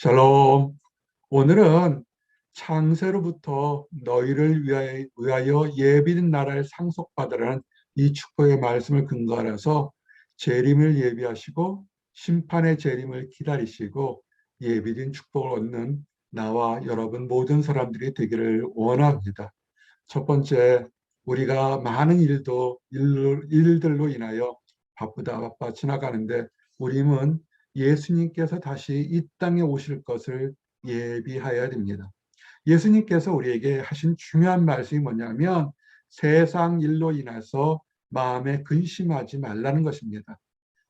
샬롬. 오늘은 창세로부터 너희를 위하여, 예비된 나라를 상속받으라는 이 축복의 말씀을 근거로 해서 재림을 예비하시고 심판의 재림을 기다리시고 예비된 축복을 얻는 나와 여러분 모든 사람들이 되기를 원합니다. 첫 번째, 우리가 많은 일도 일, 일들로 인하여 바쁘다 바빠 지나가는데 우리는 예수님께서 다시 이 땅에 오실 것을 예비하여야 됩니다. 예수님께서 우리에게 하신 중요한 말씀이 뭐냐면 세상 일로 인해서 마음에 근심하지 말라는 것입니다.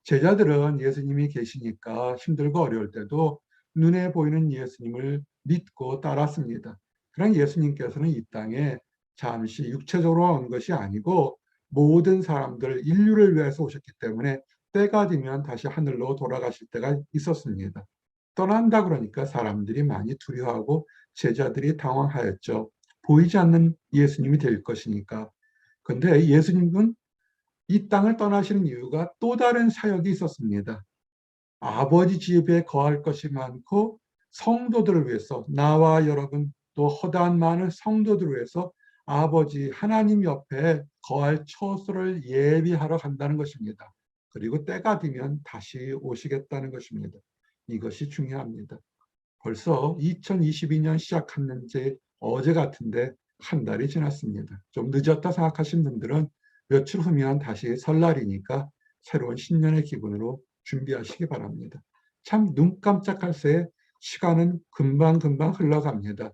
제자들은 예수님이 계시니까 힘들고 어려울 때도 눈에 보이는 예수님을 믿고 따랐습니다. 그런 예수님께서는 이 땅에 잠시 육체적으로 온 것이 아니고 모든 사람들 인류를 위해서 오셨기 때문에 때가 되면 다시 하늘로 돌아가실 때가 있었습니다. 떠난다 그러니까 사람들이 많이 두려워하고 제자들이 당황하였죠. 보이지 않는 예수님이 될 것이니까. 근데 예수님은 이 땅을 떠나시는 이유가 또 다른 사역이 있었습니다. 아버지 집에 거할 것이 많고 성도들을 위해서 나와 여러분 또 허다한 많은 성도들을 위해서 아버지 하나님 옆에 거할 처소를 예비하러 간다는 것입니다. 그리고 때가 되면 다시 오시겠다는 것입니다. 이것이 중요합니다. 벌써 2022년 시작했는지 어제 같은데 한 달이 지났습니다. 좀 늦었다 생각하신 분들은 며칠 후면 다시 설날이니까 새로운 신년의 기분으로 준비하시기 바랍니다. 참 눈 깜짝할 새 시간은 금방금방 흘러갑니다.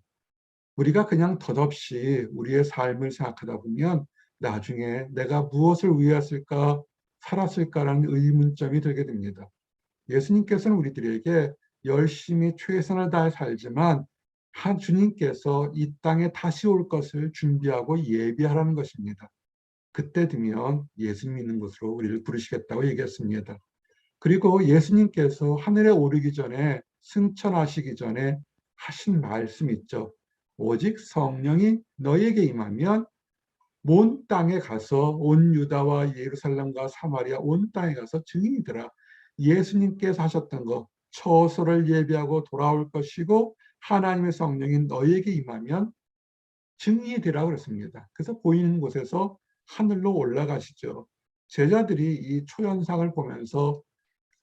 우리가 그냥 덧없이 우리의 삶을 생각하다 보면 나중에 내가 무엇을 위했을까 살았을까라는 의문점이 들게 됩니다. 예수님께서는 우리들에게 열심히 최선을 다해 살지만 한 주님께서 이 땅에 다시 올 것을 준비하고 예비하라는 것입니다. 그때 되면 예수님 믿는 것으로 우리를 부르시겠다고 얘기했습니다. 그리고 예수님께서 하늘에 오르기 전에 승천하시기 전에 하신 말씀 있죠. 오직 성령이 너에게 임하면 온 땅에 가서 온 유다와 예루살렘과 사마리아 온 땅에 가서 증인이 되라. 예수님께서 하셨던 것 처소를 예비하고 돌아올 것이고 하나님의 성령이 너에게 임하면 증인이 되라 그랬습니다. 그래서 보이는 곳에서 하늘로 올라가시죠. 제자들이 이 초연상을 보면서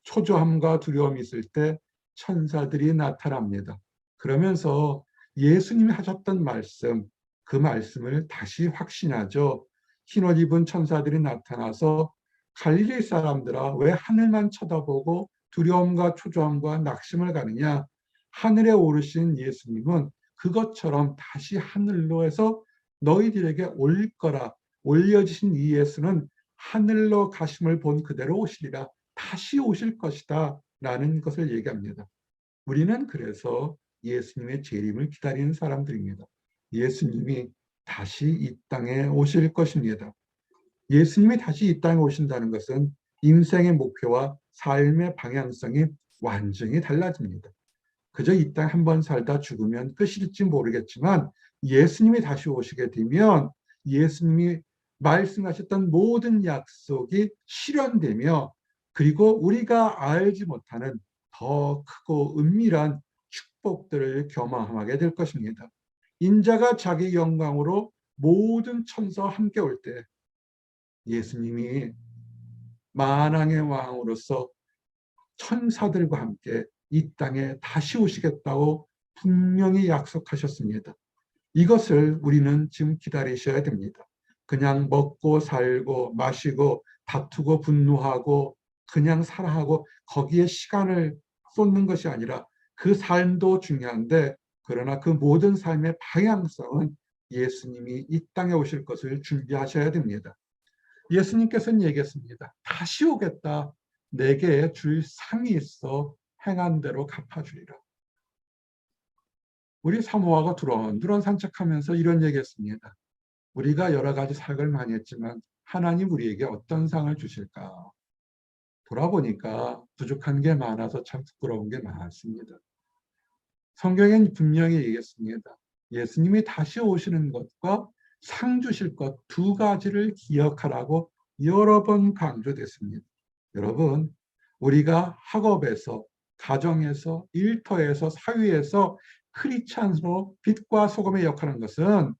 초조함과 두려움이 있을 때 천사들이 나타납니다. 그러면서 예수님이 하셨던 말씀, 그 말씀을 다시 확신하죠. 흰옷 입은 천사들이 나타나서 갈릴리 사람들아 왜 하늘만 쳐다보고 두려움과 초조함과 낙심을 가느냐 하늘에 오르신 예수님은 그것처럼 다시 하늘로 해서 너희들에게 올 거라 올려지신 이 예수는 하늘로 가심을 본 그대로 오시리라 다시 오실 것이다 라는 것을 얘기합니다. 우리는 그래서 예수님의 재림을 기다리는 사람들입니다. 예수님이 다시 이 땅에 오실 것입니다. 예수님이 다시 이 땅에 오신다는 것은 인생의 목표와 삶의 방향성이 완전히 달라집니다. 그저 이 땅 한 번 살다 죽으면 끝일지 모르겠지만 예수님이 다시 오시게 되면 예수님이 말씀하셨던 모든 약속이 실현되며 그리고 우리가 알지 못하는 더 크고 은밀한 축복들을 경험하게 될 것입니다. 인자가 자기 영광으로 모든 천사와 함께 올 때 예수님이 만왕의 왕으로서 천사들과 함께 이 땅에 다시 오시겠다고 분명히 약속하셨습니다. 이것을 우리는 지금 기다리셔야 됩니다. 그냥 먹고 살고 마시고 다투고 분노하고 그냥 살아하고 거기에 시간을 쏟는 것이 아니라 그 삶도 중요한데 그러나 그 모든 삶의 방향성은 예수님이 이 땅에 오실 것을 준비하셔야 됩니다. 예수님께서는 얘기했습니다. 다시 오겠다. 내게 줄 상이 있어 행한 대로 갚아주리라. 우리 사모아가 두런두런 산책하면서 이런 얘기했습니다. 우리가 여러 가지 사역을 많이 했지만 하나님 우리에게 어떤 상을 주실까? 돌아보니까 부족한 게 많아서 참 부끄러운 게 많습니다. 성경엔 분명히 얘기했습니다. 예수님이 다시 오시는 것과 상 주실 것 두 가지를 기억하라고 여러 번 강조됐습니다. 여러분, 우리가 학업에서 가정에서 일터에서 사회에서 크리스찬으로 빛과 소금의 역할하는 것은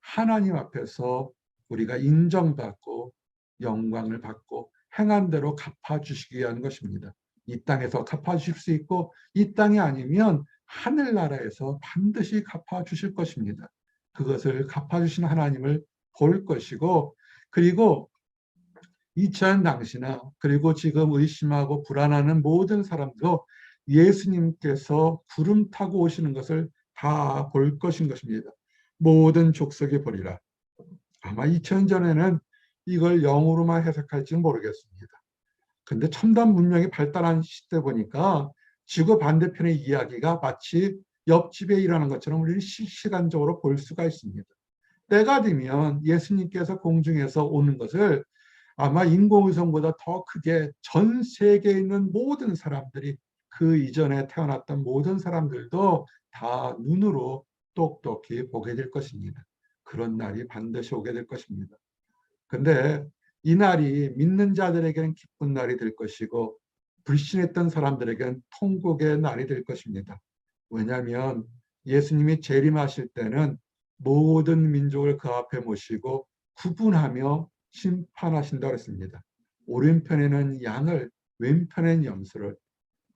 하나님 앞에서 우리가 인정받고 영광을 받고 행한 대로 갚아주시기 위한 것입니다. 이 땅에서 갚아주실 수 있고 이 땅이 아니면 하늘나라에서 반드시 갚아주실 것입니다. 그것을 갚아주신 하나님을 볼 것이고 그리고 2000 당시나 그리고 지금 의심하고 불안하는 모든 사람도 예수님께서 구름 타고 오시는 것을 다 볼 것인 것입니다. 모든 족속이 보리라. 아마 2000 전에는 이걸 영어로만 해석할지는 모르겠습니다. 근데 첨단 문명이 발달한 시대 보니까 지구 반대편의 이야기가 마치 옆집에 일어나는 것처럼 우리는 실시간적으로 볼 수가 있습니다. 때가 되면 예수님께서 공중에서 오는 것을 아마 인공위성보다 더 크게 전 세계에 있는 모든 사람들이 그 이전에 태어났던 모든 사람들도 다 눈으로 똑똑히 보게 될 것입니다. 그런 날이 반드시 오게 될 것입니다. 근데 이 날이 믿는 자들에게는 기쁜 날이 될 것이고 불신했던 사람들에게는 통곡의 날이 될 것입니다. 왜냐하면 예수님이 재림하실 때는 모든 민족을 그 앞에 모시고 구분하며 심판하신다고 했습니다. 오른편에는 양을 왼편에는 염소를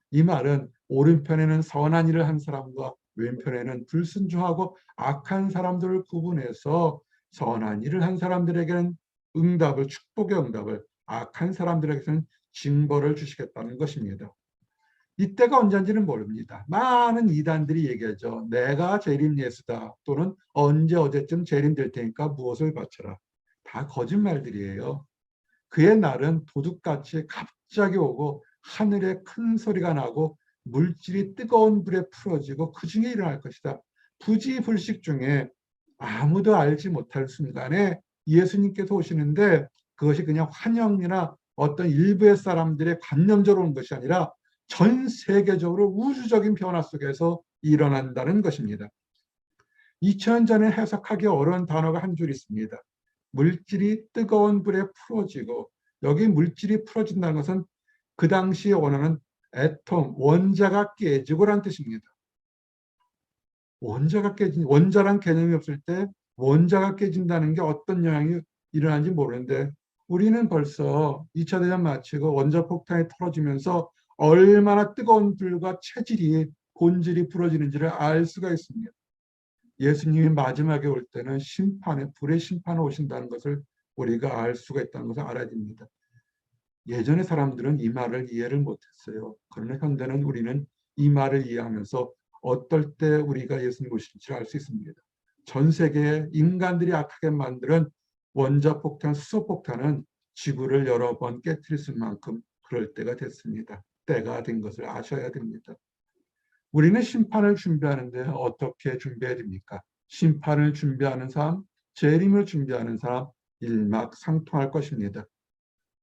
이 말은 오른편에는 선한 일을 한 사람과 왼편에는 불순종하고 악한 사람들을 구분해서 선한 일을 한 사람들에게는 응답을 축복의 응답을 악한 사람들에게는 징벌을 주시겠다는 것입니다. 이때가 언제인지는 모릅니다. 많은 이단들이 얘기하죠. 내가 재림 예수다 또는 언제 어제쯤 재림될 테니까 무엇을 바쳐라. 다 거짓말들이에요. 그의 날은 도둑같이 갑자기 오고 하늘에 큰 소리가 나고 물질이 뜨거운 불에 풀어지고 그 중에 일어날 것이다. 부지불식 중에 아무도 알지 못할 순간에 예수님께서 오시는데 그것이 그냥 환영이나 어떤 일부의 사람들의 관념적으로 온 것이 아니라 전 세계적으로 우주적인 변화 속에서 일어난다는 것입니다. 2000년 전에 해석하기 어려운 단어가 한 줄 있습니다. 물질이 뜨거운 불에 풀어지고 여기 물질이 풀어진다는 것은 그 당시에 원하는 애톰, 원자가 깨지고란 뜻입니다. 원자가 깨진, 원자란 개념이 없을 때 원자가 깨진다는 게 어떤 영향이 일어나는지 모르는데 우리는 벌써 2차 대전 마치고 원자 폭탄이 터지면서 얼마나 뜨거운 불과 체질이 본질이 부러지는지를 알 수가 있습니다. 예수님이 마지막에 올 때는 심판에 불의 심판에 오신다는 것을 우리가 알 수가 있다는 것을 알아야 됩니다. 예전의 사람들은 이 말을 이해를 못했어요. 그러나 현대는 우리는 이 말을 이해하면서 어떨 때 우리가 예수님 오실지 알수 있습니다. 전 세계의 인간들이 악하게 만드는 원자폭탄, 수소폭탄은 지구를 여러 번 깨뜨릴 만큼 그럴 때가 됐습니다. 때가 된 것을 아셔야 됩니다. 우리는 심판을 준비하는데 어떻게 준비해야 됩니까? 심판을 준비하는 사람, 재림을 준비하는 사람 일막상통할 것입니다.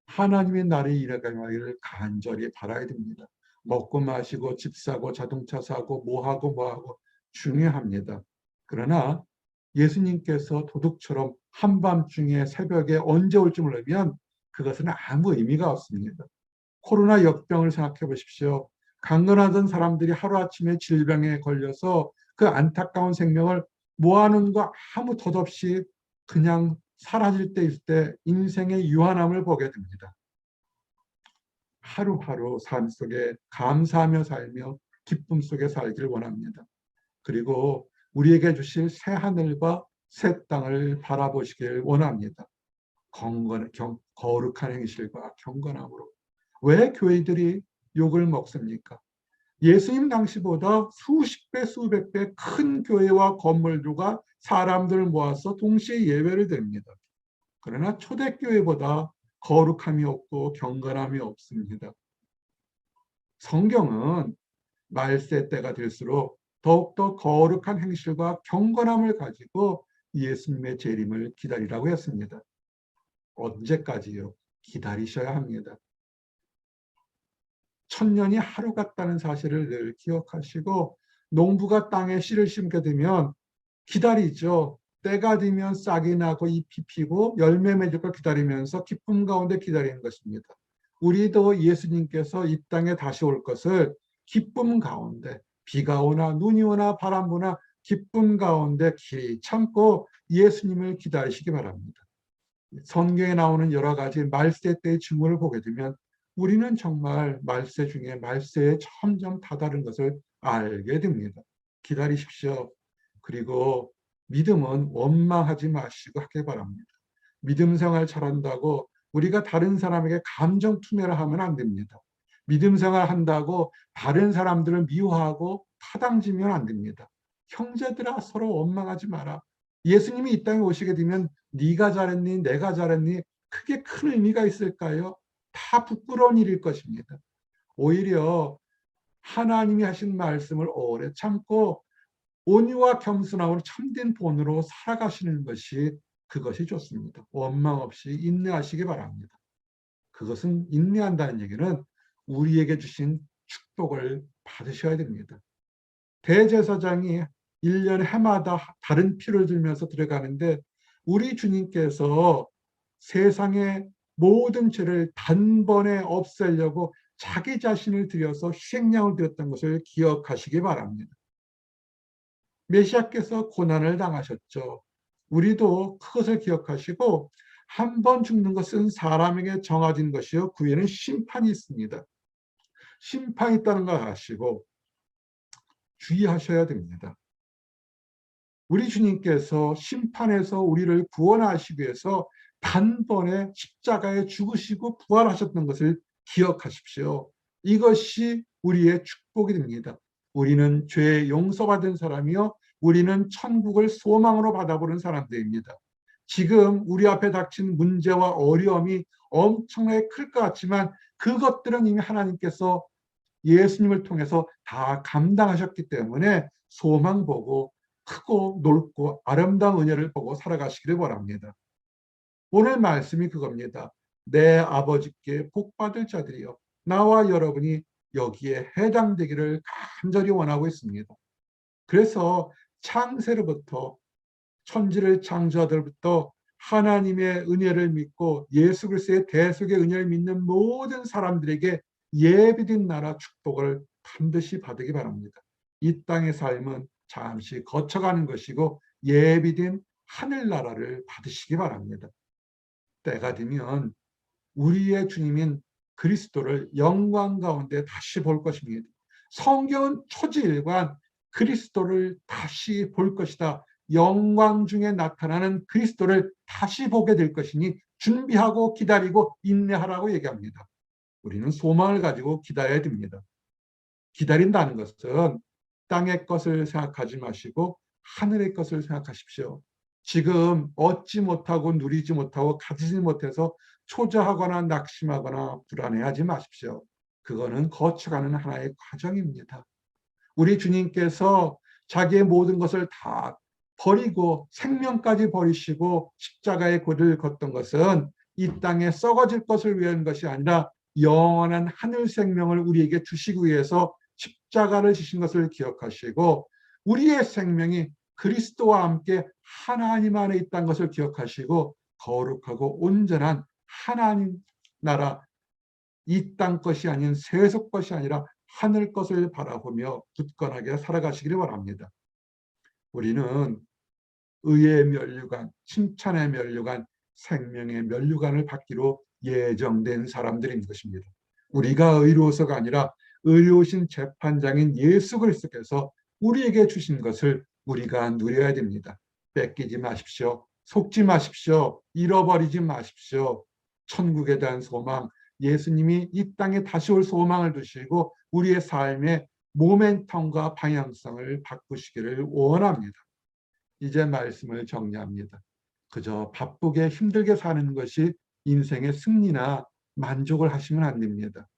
하나님의 날이 일어가기를 간절히 바라야 됩니다. 먹고 마시고 집 사고 자동차 사고 뭐하고 뭐하고 중요합니다. 그러나 예수님께서 도둑처럼 한밤중에 새벽에 언제 올지 모르면 그것은 아무 의미가 없습니다. 코로나 역병을 생각해 보십시오. 강건하던 사람들이 하루아침에 질병에 걸려서 그 안타까운 생명을 모아놓은 거 아무 덧없이 그냥 사라질 때일 때 인생의 유한함을 보게 됩니다. 하루하루 삶 속에 감사하며 살며 기쁨 속에 살기를 원합니다. 그리고 우리에게 주실 새 하늘과 새 땅을 바라보시길 원합니다. 건건, 경, 거룩한 행실과 경건함으로. 왜 교회들이 욕을 먹습니까? 예수님 당시보다 수십 배, 수백 배 큰 교회와 건물들과 사람들을 모아서 동시에 예배를 드립니다. 그러나 초대교회보다 거룩함이 없고 경건함이 없습니다. 성경은 말세 때가 될수록 더욱더 거룩한 행실과 경건함을 가지고 예수님의 재림을 기다리라고 했습니다. 언제까지요? 기다리셔야 합니다. 천년이 하루 같다는 사실을 늘 기억하시고 농부가 땅에 씨를 심게 되면 기다리죠. 때가 되면 싹이 나고 잎이 피고 열매 맺을 걸 기다리면서 기쁨 가운데 기다리는 것입니다. 우리도 예수님께서 이 땅에 다시 올 것을 기쁨 가운데 비가 오나 눈이 오나 바람 부나 기쁨 가운데 길이 참고 예수님을 기다리시기 바랍니다. 성경에 나오는 여러 가지 말세 때의 증거를 보게 되면 우리는 정말 말세 중에 말세에 점점 다다른 것을 알게 됩니다. 기다리십시오. 그리고 믿음은 원망하지 마시고 하길 바랍니다. 믿음 생활 잘한다고 우리가 다른 사람에게 감정 투매를 하면 안 됩니다. 믿음 생활 한다고 다른 사람들을 미워하고 타당지면 안 됩니다. 형제들아 서로 원망하지 마라. 예수님이 이 땅에 오시게 되면 네가 잘했니 내가 잘했니 크게 큰 의미가 있을까요? 다 부끄러운 일일 것입니다. 오히려 하나님이 하신 말씀을 오래 참고 온유와 겸손함으로 참된 본으로 살아가시는 것이 그것이 좋습니다. 원망 없이 인내하시기 바랍니다. 그것은 인내한다는 얘기는 우리에게 주신 축복을 받으셔야 됩니다. 대제사장이 1년 해마다 다른 피를 들면서 들어가는데 우리 주님께서 세상의 모든 죄를 단번에 없애려고 자기 자신을 들여서 희생양을 드렸던 것을 기억하시기 바랍니다. 메시아께서 고난을 당하셨죠. 우리도 그것을 기억하시고 한 번 죽는 것은 사람에게 정해진 것이요 그 후에는 심판이 있습니다. 심판이 있다는 걸 아시고 주의하셔야 됩니다. 우리 주님께서 심판에서 우리를 구원하시기 위해서 단번에 십자가에 죽으시고 부활하셨던 것을 기억하십시오. 이것이 우리의 축복이 됩니다. 우리는 죄 용서받은 사람이요. 우리는 천국을 소망으로 받아보는 사람들입니다. 지금 우리 앞에 닥친 문제와 어려움이 엄청나게 클 것 같지만 그것들은 이미 하나님께서 예수님을 통해서 다 감당하셨기 때문에 소망 보고 크고 넓고 아름다운 은혜를 보고 살아가시기를 바랍니다. 오늘 말씀이 그겁니다. 내 아버지께 복받을 자들이여 나와 여러분이 여기에 해당되기를 간절히 원하고 있습니다. 그래서 창세로부터 천지를 창조하들부터 하나님의 은혜를 믿고 예수 그리스도의 대속의 은혜를 믿는 모든 사람들에게 예비된 나라 축복을 반드시 받으기 바랍니다. 이 땅의 삶은 잠시 거쳐가는 것이고 예비된 하늘나라를 받으시기 바랍니다. 때가 되면 우리의 주님인 그리스도를 영광 가운데 다시 볼 것입니다. 성경은 초지일관 그리스도를 다시 볼 것이다. 영광 중에 나타나는 그리스도를 다시 보게 될 것이니 준비하고 기다리고 인내하라고 얘기합니다. 우리는 소망을 가지고 기다려야 됩니다. 기다린다는 것은 땅의 것을 생각하지 마시고 하늘의 것을 생각하십시오. 지금 얻지 못하고 누리지 못하고 가지지 못해서 초조하거나 낙심하거나 불안해하지 마십시오. 그거는 거쳐가는 하나의 과정입니다. 우리 주님께서 자기의 모든 것을 다 버리고 생명까지 버리시고 십자가의 고를 걷던 것은 이 땅에 썩어질 것을 위한 것이 아니라 영원한 하늘 생명을 우리에게 주시기 위해서 십자가를 지신 것을 기억하시고 우리의 생명이 그리스도와 함께 하나님 안에 있다는 것을 기억하시고 거룩하고 온전한 하나님 나라 이 땅 것이 아닌 세속 것이 아니라 하늘 것을 바라보며 굳건하게 살아가시기를 바랍니다. 우리는 의의 면류관, 칭찬의 면류관, 생명의 면류관을 받기로 예정된 사람들인 것입니다. 우리가 의로워서가 아니라 의로우신 재판장인 예수 그리스도께서 우리에게 주신 것을 우리가 누려야 됩니다. 뺏기지 마십시오. 속지 마십시오. 잃어버리지 마십시오. 천국에 대한 소망, 예수님이 이 땅에 다시 올 소망을 두시고 우리의 삶의 모멘텀과 방향성을 바꾸시기를 원합니다. 이제 말씀을 정리합니다. 그저 바쁘게 힘들게 사는 것이 인생의 승리나 만족을 하시면 안 됩니다.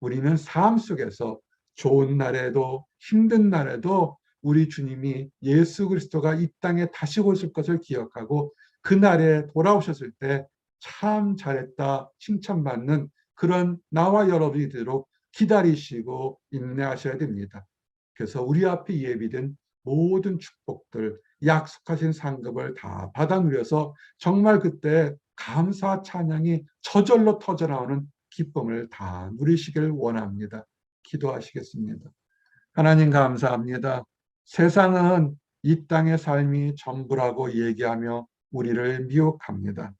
우리는 삶 속에서 좋은 날에도 힘든 날에도 우리 주님이 예수 그리스도가 이 땅에 다시 오실 것을 기억하고 그날에 돌아오셨을 때 참 잘했다 칭찬받는 그런 나와 여러분이 되도록 기다리시고 인내하셔야 됩니다. 그래서 우리 앞에 예비된 모든 축복들 약속하신 상급을 다 받아 누려서 정말 그때 감사 찬양이 저절로 터져 나오는 기쁨을 다 누리시길 원합니다. 기도하시겠습니다. 하나님 감사합니다. 세상은 이 땅의 삶이 전부라고 얘기하며 우리를 미혹합니다.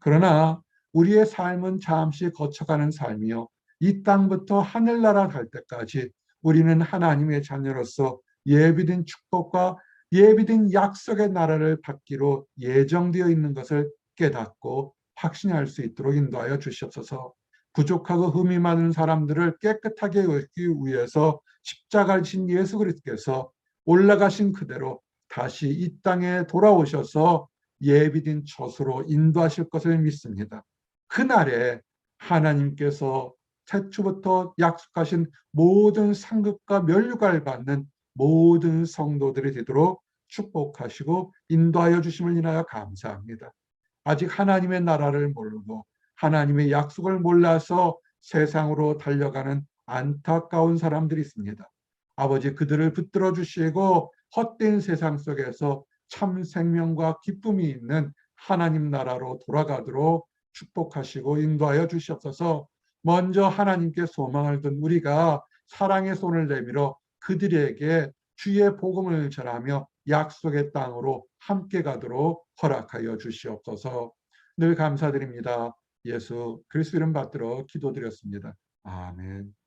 그러나 우리의 삶은 잠시 거쳐가는 삶이요. 이 땅부터 하늘나라 갈 때까지 우리는 하나님의 자녀로서 예비된 축복과 예비된 약속의 나라를 받기로 예정되어 있는 것을 깨닫고 확신할 수 있도록 인도하여 주시옵소서. 부족하고 흠이 많은 사람들을 깨끗하게 얻기 위해서 십자가를 진 예수 그리스도께서 올라가신 그대로 다시 이 땅에 돌아오셔서 예비된 젖으로 인도하실 것을 믿습니다. 그날에 하나님께서 태초부터 약속하신 모든 상급과 면류관을 받는 모든 성도들이 되도록 축복하시고 인도하여 주심을 인하여 감사합니다. 아직 하나님의 나라를 모르고 하나님의 약속을 몰라서 세상으로 달려가는 안타까운 사람들이 있습니다. 아버지 그들을 붙들어 주시고 헛된 세상 속에서 참 생명과 기쁨이 있는 하나님 나라로 돌아가도록 축복하시고 인도하여 주시옵소서. 먼저 하나님께 소망을 둔 우리가 사랑의 손을 내밀어 그들에게 주의 복음을 전하며 약속의 땅으로 함께 가도록 허락하여 주시옵소서. 늘 감사드립니다. 예수 그리스도 이름 받들어 기도드렸습니다. 아멘.